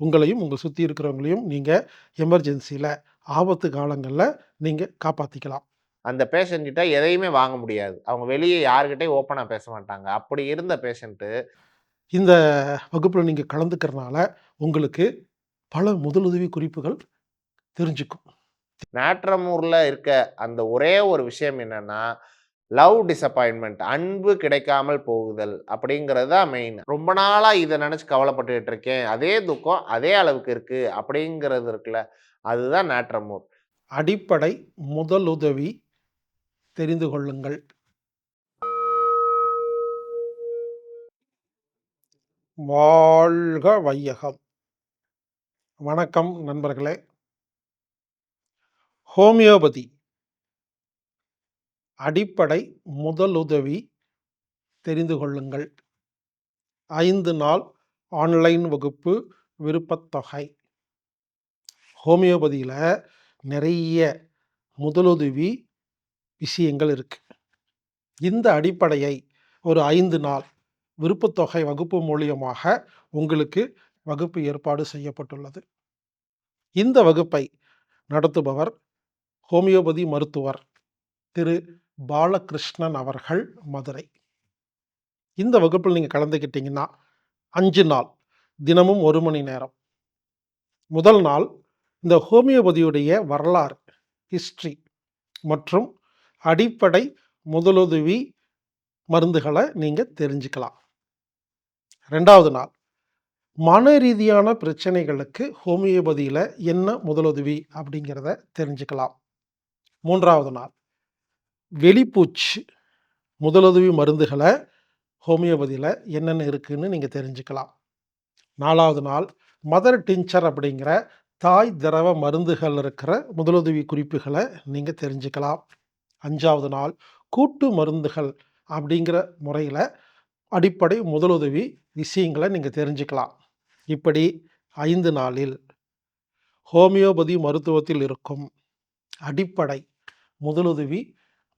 உங்களையும், உங்க சுத்தி இருக்கிறவங்களையும் நீங்க எமர்ஜென்சில, ஆபத்து காலங்கள்ல நீங்க காப்பாத்திக்கலாம். அந்த பேஷண்ட் கிட்ட எதையுமே வாங்க முடியாது. அவங்க வெளிய யார்கிட்டயும் ஓப்பனா பேச மாட்டாங்க. அப்படி இருந்த பேஷண்ட்டு இந்த வகுப்புல நீங்க கலந்துக்கிறனால, உங்களுக்கு பல முதலுதவி குறிப்புகள் தெரிஞ்சுக்கும். நாட்ரமூர்ல இருக்க அந்த ஒரே ஒரு விஷயம் என்னன்னா, லவ் டிசப்பாயின்மெண்ட் அன்பு கிடைக்காமல் போகுதல் அப்படிங்கிறது தான் மெயின். ரொம்ப நாளாக இதை நினச்சி கவலைப்பட்டுக்கிட்டு இருக்கேன். அதே துக்கம் அதே அளவுக்கு இருக்குது அப்படிங்கிறது இருக்குல்ல, அதுதான் நேற்றமூர் அடிப்படை முதலுதவி தெரிந்து கொள்ளுங்கள். வாழ்க வையகம்! வணக்கம் நண்பர்களே! ஹோமியோபதி அடிப்படை முதலுதவி தெரிந்து கொள்ளுங்கள். ஐந்து நாள் ஆன்லைன் வகுப்பு விருப்பத்தொகை. ஹோமியோபதியில் நிறைய முதலுதவி விஷயங்கள் இருக்குது இந்த அடிப்படையை ஒரு ஐந்து நாள் விருப்பத்தொகை வகுப்பு மூலியமாக உங்களுக்கு வகுப்பு ஏற்பாடு செய்யப்பட்டுள்ளது. இந்த வகுப்பை நடத்துபவர் ஹோமியோபதி மருத்துவர் திரு பாலகிருஷ்ணன் அவர்கள், மதுரை. இந்த வகுப்பில் நீங்கள் கலந்துக்கிட்டீங்கன்னா, அஞ்சு நாள், தினமும் ஒரு மணி நேரம். முதல் நாள் இந்த ஹோமியோபதியுடைய வரலாறு, ஹிஸ்ட்ரி மற்றும் அடிப்படை முதலுதவி மருந்துகளை நீங்கள் தெரிஞ்சுக்கலாம். ரெண்டாவது நாள், மன ரீதியான பிரச்சனைகளுக்கு ஹோமியோபதியில் என்ன முதலுதவி அப்படிங்கிறத தெரிஞ்சுக்கலாம். மூன்றாவது நாள், வெளிப்பூச்சு முதலுதவி மருந்துகளை ஹோமியோபதியில் என்னென்ன இருக்குதுன்னு நீங்கள் தெரிஞ்சுக்கலாம். நாலாவது நாள், மதர் டின்ச்சர் அப்படிங்கிற தாய் திரவ மருந்துகள் இருக்கிற முதலுதவி குறிப்புகளை நீங்கள் தெரிஞ்சுக்கலாம். அஞ்சாவது நாள், கூட்டு மருந்துகள் அப்படிங்கிற முறையில் அடிப்படை முதலுதவி விஷயங்களை நீங்கள் தெரிஞ்சுக்கலாம். இப்படி ஐந்து நாளில் ஹோமியோபதி மருத்துவத்தில் இருக்கும் அடிப்படை முதலுதவி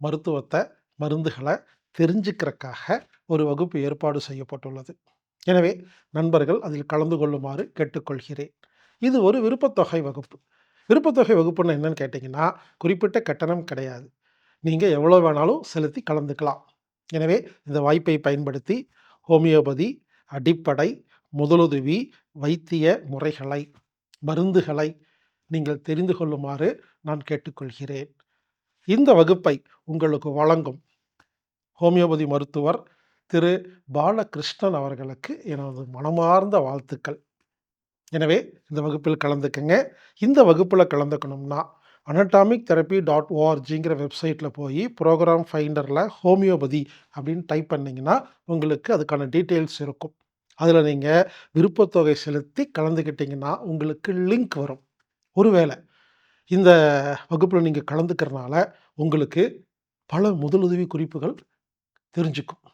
மருத்துவத்தை மருந்துகளை தெரிஞ்சுக்கிறக்காக ஒரு வகுப்பு ஏற்பாடு செய்யப்பட்டுள்ளது. எனவே நண்பர்கள் அதில் கலந்து கொள்ளுமாறு கேட்டுக்கொள்கிறேன். இது ஒரு விருப்பத்தொகை வகுப்பு. விருப்பத்தொகை வகுப்புன்னு என்னன்னு கேட்டிங்கன்னா குறிப்பிட்ட கட்டணம் கிடையாது. நீங்கள் எவ்வளோ வேணாலும் செலுத்தி கலந்துக்கலாம். எனவே இந்த வாய்ப்பை பயன்படுத்தி ஹோமியோபதி அடிப்படை முதலுதவி வைத்திய முறைகளை, மருந்துகளை நீங்கள் தெரிந்து கொள்ளுமாறு நான் கேட்டுக்கொள்கிறேன். இந்த வகுப்பை உங்களுக்கு வழங்கும் ஹோமியோபதி மருத்துவர் திரு பாலகிருஷ்ணன் அவர்களுக்கு எனது மனமார்ந்த வாழ்த்துக்கள். எனவே இந்த வகுப்பில் கலந்துக்கங்க. இந்த வகுப்பில் கலந்துக்கணும்னா, அனடாமிக் தெரப்பி டாட் ஓஆர்ஜிங்கிற வெப்சைட்டில் போய் ப்ரோக்ராம் ஃபைண்டரில் ஹோமியோபதி அப்படின்னு டைப் பண்ணிங்கன்னா உங்களுக்கு அதுக்கான டீட்டெயில்ஸ் இருக்கும். அதில் நீங்கள் விருப்பத்தொகை செலுத்தி கலந்துக்கிட்டிங்கன்னா உங்களுக்கு லிங்க் வரும். ஒருவேளை இந்த வகுப்பில் நீங்கள் கலந்துக்கிறனால, உங்களுக்கு பல முதலுதவி குறிப்புகள் தெரிஞ்சுக்கும்.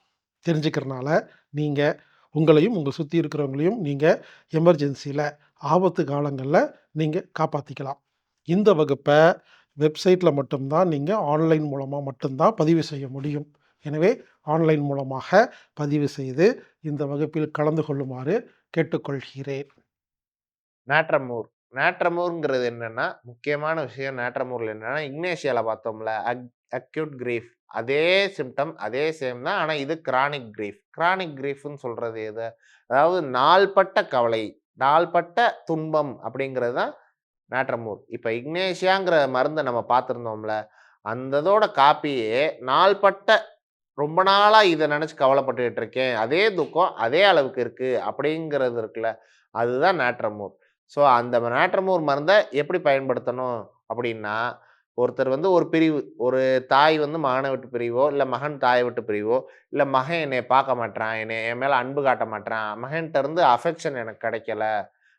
தெரிஞ்சுக்கிறனால, நீங்கள் உங்களையும், உங்கள் சுற்றி இருக்கிறவங்களையும் நீங்கள் எமர்ஜென்சியில் ஆபத்து காலங்களில் நீங்கள் காப்பாற்றிக்கலாம் இந்த வகுப்பை வெப்சைட்டில் மட்டும்தான் நீங்கள் ஆன்லைன் மூலமாக மட்டும்தான் பதிவு செய்ய முடியும். எனவே ஆன்லைன் மூலமாக பதிவு செய்து இந்த வகுப்பில் கலந்து கொள்ளுமாறு கேட்டுக்கொள்கிறேன். நாட்ரமூர். நேற்றமூருங்கிறது என்னன்னா, முக்கியமான விஷயம் நேற்றமூரில் என்னன்னா, இக்னேஷியாவில் பார்த்தோம்ல, அக் அக்யூட் கிரீஃப் அதே சிம்டம் அதே சேம் தான். ஆனால் இது கிரானிக் கிரீஃப். கிரானிக் கிரீஃப்னு சொல்கிறது எது அதாவது நாள்பட்ட கவலை, நாள்பட்ட துன்பம் அப்படிங்கிறது தான் நேற்றமூர் இப்போ இக்னேஷியாங்கிற மருந்தை நம்ம பார்த்துருந்தோம்ல அந்த இதோட காப்பியே நாள்பட்ட ரொம்ப நாளாக இதை நினச்சி கவலைப்பட்டுக்கிட்டு இருக்கேன். அதே துக்கம் அதே அளவுக்கு இருக்குது அப்படிங்கிறது இருக்குல்ல, அதுதான் நேற்றமூர் ஸோ அந்த ஞாயிற்றுமூர் மருந்தை எப்படி பயன்படுத்தணும் அப்படின்னா, ஒருத்தர் வந்து ஒரு பிரிவு, ஒரு தாய் வந்து மகனை விட்டு பிரிவோ இல்லை மகன் தாயை விட்டு பிரிவோ இல்லை மகன் என்னை பார்க்க மாட்டேறான் என்னை என் மேலே அன்பு காட்ட மாட்டேறான் மகன்கிட்ட இருந்து அஃபெக்ஷன் எனக்கு கிடைக்கல,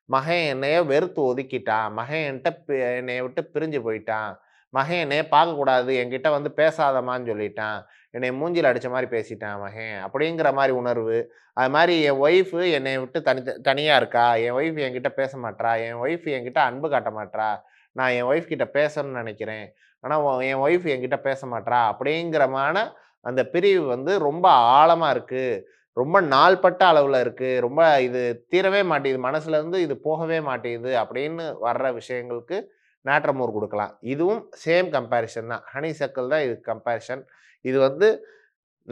மகன் என்னைய வெறுத்து ஒதுக்கிட்டான், மகன் என்கிட்ட பி என்னைய விட்டு பிரிஞ்சு போயிட்டான், மகேனே பார்க்கக்கூடாது, என்கிட்ட வந்து பேசாதம்மான்னு சொல்லிட்டான், என்னை மூஞ்சில் அடித்த மாதிரி பேசிட்டான் மகன், அப்படிங்கிற மாதிரி உணர்வு. அது மாதிரி என் ஒய்ஃபு என்னை விட்டு தனி தனியாக இருக்கா, என் ஒய்ஃப் என்கிட்ட பேச மாட்டா என் ஒய்ஃப் என்கிட்ட அன்பு காட்ட மாட்டா நான் என் ஒய்ஃப் கிட்ட பேசணும்னு நினைக்கிறேன். ஆனால் என் ஒய்ஃப் என்கிட்ட பேச மாட்டா அப்படிங்கிறமான அந்த பிரிவு வந்து ரொம்ப ஆழமாக இருக்குது ரொம்ப நாள்பட்ட அளவில் இருக்குது ரொம்ப இது தீரவே மாட்டேங்குது. மனசுலேருந்து இது போகவே மாட்டேங்குது. அப்படின்னு வர்ற விஷயங்களுக்கு நாட்ரமூர் கொடுக்கலாம் இதுவும் சேம் கம்பேரிஷன் தான். ஹனி சக்கல் தான் இது கம்பேரிஷன் இது வந்து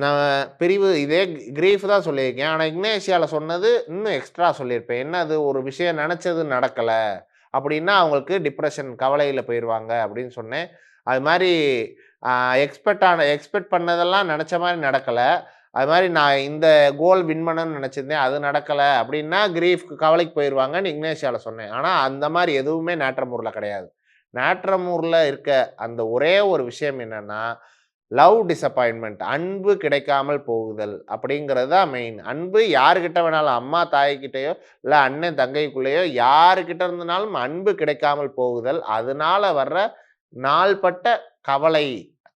நான் பிரிவு இதே கிரீஃப் தான் சொல்லியிருக்கேன். ஆனால் இக்னேஷியாவில் சொன்னது இன்னும் எக்ஸ்ட்ரா சொல்லியிருப்பேன். என்ன அது ஒரு விஷயம் நினச்சது நடக்கலை அப்படின்னா அவங்களுக்கு டிப்ரெஷன் கவலையில் போயிடுவாங்க அப்படின்னு சொன்னேன். அது மாதிரி எக்ஸ்பெக்ட் ஆன எக்ஸ்பெக்ட் பண்ணதெல்லாம் நினச்ச மாதிரி நடக்கல. அது மாதிரி நான் இந்த கோல் வின் பண்ணணும்னு நினச்சிருந்தேன் அது நடக்கலை அப்படின்னா கிரீஃப்க்கு கவலைக்கு போயிடுவாங்கன்னு இக்னேஷியாவில் சொன்னேன். ஆனால் அந்த மாதிரி எதுவுமே நாட்ரமூர்ல கிடையாது. நாற்றமூரில் இருக்க அந்த ஒரே ஒரு விஷயம் என்னென்னா லவ் டிசப்பாயின்மெண்ட் அன்பு கிடைக்காமல் போகுதல் அப்படிங்கிறது தான் மெயின். அன்பு யாருக்கிட்ட வேணாலும் அம்மா தாய்கிட்டேயோ இல்லை அண்ணன் தங்கைக்குள்ளேயோ யாருக்கிட்ட இருந்தனாலும் அன்பு கிடைக்காமல் போகுதல். அதனால வர்ற நாள்பட்ட கவலை,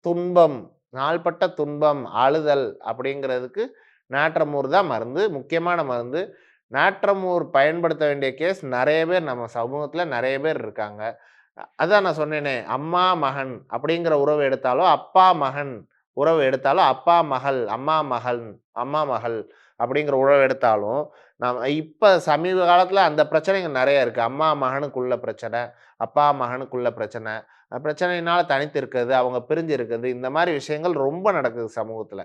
துன்பம், நாள்பட்ட துன்பம், அழுதல் அப்படிங்கிறதுக்கு நாற்றமூர் தான் மருந்து. முக்கியமான மருந்து. நாற்றமூர் பயன்படுத்த வேண்டிய கேஸ் நிறைய பேர் நம்ம சமூகத்தில் நிறைய பேர் இருக்காங்க. அதான் நான் சொன்னேனே, அம்மா, மகன் அப்படிங்கிற உறவு எடுத்தாலும், அப்பா, மகன் உறவு எடுத்தாலும், அப்பா, மகள், அம்மா, மகன், அம்மா, மகள் அப்படிங்கிற உறவு எடுத்தாலும், நாம இப்போ சமீப காலத்தில் அந்த பிரச்சனைகள் நிறைய இருக்குது அம்மா, மகனுக்குள்ள பிரச்சனை, அப்பா, மகனுக்குள்ள பிரச்சனை. பிரச்சனையினால் தனித்து இருக்கிறது, அவங்க பிரிஞ்சு இருக்கிறது, இந்த மாதிரி விஷயங்கள் ரொம்ப நடக்குது சமூகத்தில்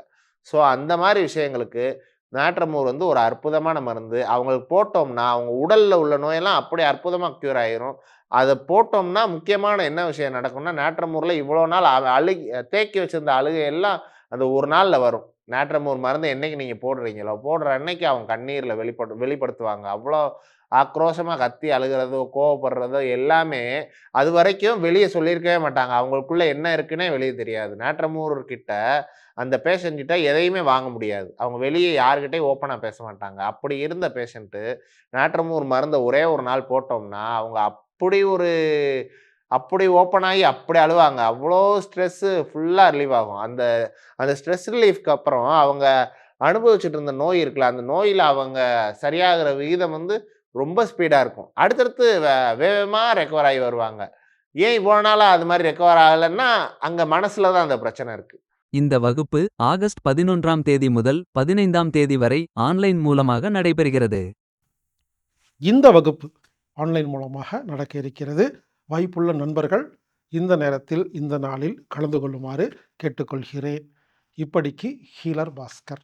ஸோ அந்த மாதிரி விஷயங்களுக்கு நாட்ரமூர் வந்து ஒரு அற்புதமான மருந்து. அவங்களுக்கு போட்டோம்னா, அவங்க உடலில் உள்ள நோயெல்லாம் அப்படியே அற்புதமாக க்யூர் ஆயிரும். அதை போட்டோம்னா முக்கியமான என்ன விஷயம் நடக்கும்னா, நாட்ரமூர்ல இவ்வளோ நாள் அழுகி தேக்கி வச்சிருந்த அழுகையெல்லாம் அந்த ஒரு நாளில் வரும். நாட்ரமூர் மருந்து என்னைக்கு நீங்கள் போடுறீங்களோ, போடுற அன்னைக்கு அவங்க கண்ணீரில் வெளிப்படு வெளிப்படுத்துவாங்க. அவ்வளோ ஆக்ரோஷமாக கத்தி அழுகுறதோ, கோவப்படுறதோ எல்லாமே அது வரைக்கும் வெளியே சொல்லியிருக்கவே மாட்டாங்க. அவங்களுக்குள்ளே என்ன இருக்குன்னே வெளியே தெரியாது. நாட்ரமூர் அந்த பேஷண்ட் கிட்ட எதையுமே வாங்க முடியாது. அவங்க வெளியே யாருக்கிட்டே ஓப்பனாக பேச மாட்டாங்க. அப்படி இருந்த பேஷண்ட்டு நாட்ரமூர் மருந்தை ஒரே ஒரு நாள் போட்டோம்னா, அவங்க அப்படி ஒரு அப்படி ஓப்பன் ஆகி அப்படி அழுவாங்க. அவ்வளோ ஸ்ட்ரெஸ்ஸு ஃபுல்லா ரிலீவ் ஆகும். அந்த அந்த ஸ்ட்ரெஸ் ரிலீஃப்க்கு அப்புறம் அவங்க அனுபவிச்சுட்டு இருந்த நோய் இருக்குல்ல, அந்த நோயில அவங்க சரியாகிற விகிதம் வந்து ரொம்ப ஸ்பீடா இருக்கும். அடுத்தடுத்து வே வேகமா ரெக்கவர் ஆகி வருவாங்க. ஏன் இவ்வளோ நாளா அது மாரி ரெக்கவர் ஆகலன்னா, அங்க மனசுல தான் அந்த பிரச்சனை இருக்கு. இந்த வகுப்பு ஆகஸ்ட் 11ஆம் தேதி முதல் 15ஆம் தேதி வரை ஆன்லைன் மூலமாக நடைபெறுகிறது. இந்த வகுப்பு ஆன்லைன் மூலமாக நடக்க இருக்கிறது. வாய்ப்புள்ள நண்பர்கள் இந்த நேரத்தில், இந்த நாளில் கலந்து கொள்ளுமாறு கேட்டுக்கொள்கிறேன். இப்படிக்கு ஹீலர் பாஸ்கர்.